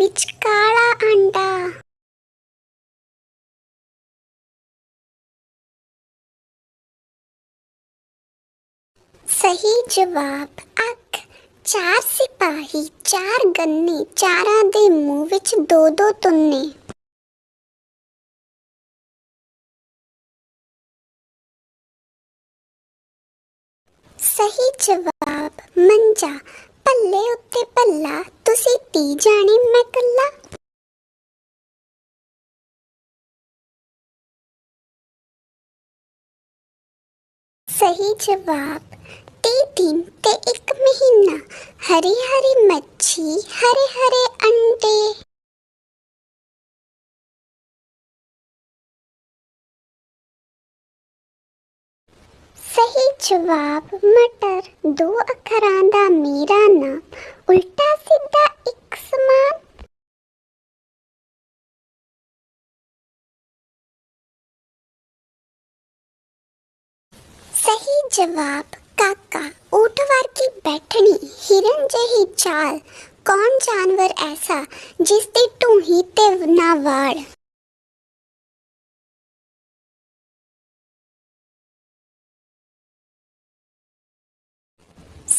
ਵਿੱਚ ਕਾਲਾ ਅੰਡਾ ਸਹੀ ਜਵਾਬ ਅੱਖ ਚਾਰ ਸਿਪਾਹੀ ਚਾਰ ਗੰਨੇ ਚਾਰਾਂ ਦੇ ਮੂੰਹ ਵਿੱਚ ਦੋ ਦੋ ਤੁੰਨੇ ਸਹੀ ਜਵਾਬ ਮੰਜਾ ਪੱਲੇ ਉੱਤੇ ਪੱਲਾ ਤੁਸੀਂ ਤੀ ਜਾਣੇ ਮੈਂ ਕੱਲਾ। ਸਹੀ ਜਵਾਬ, ਤੀ ਦਿਨ ਤੇ ਇੱਕ ਮਹੀਨਾ। ਹਰੀ ਹਰੀ ਮੱਛੀ ਹਰੇ ਹਰੇ ਅੰਡੇ। ਸਹੀ ਜਵਾਬ, ਮਟਰ। ਦੋ ਅੱਖਰਾਂ ਦਾ ਮੇਰਾ ਨਾਮ ਉਲਟਾ ਸਿੱਧਾ ਇੱਕ ਸਮਾਨ ਸਹੀ ਜਵਾਬ ਕਾਕਾ ਊਠ ਵਰਗੀ ਬੈਠਣੀ ਹਿਰਨ ਜਿਹੀ ਚਾਲ ਕੌਣ ਜਾਨਵਰ ਐਸਾ ਜਿਸ ਦੀ ਢੂਹੀ ਤੇ ਨਾ ਵਾੜ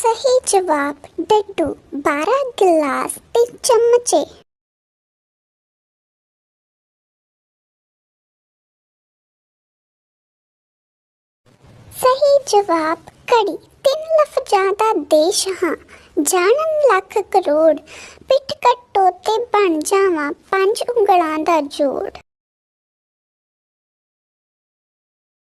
ਸਹੀ ਜਵਾਬ, ਡੱਡੂ 12 ਗਿਲਾਸ ਤੇ ਚਮਚੇ। ਸਹੀ ਜਵਾਬ ਕੜੀ ਤਿੰਨ ਲਫ਼ਜ਼ਾਂ ਦਾ ਦੇਸ਼, ਹਾਂ। ਜਾਣਨ ਲੱਖ ਕਰੋੜ, ਪਿੱਠ ਕੱਟੋ ਤੇ ਬਣ ਜਾਵਾਂ ਪੰਜ ਉਂਗਲਾਂ ਦਾ ਜੋੜ।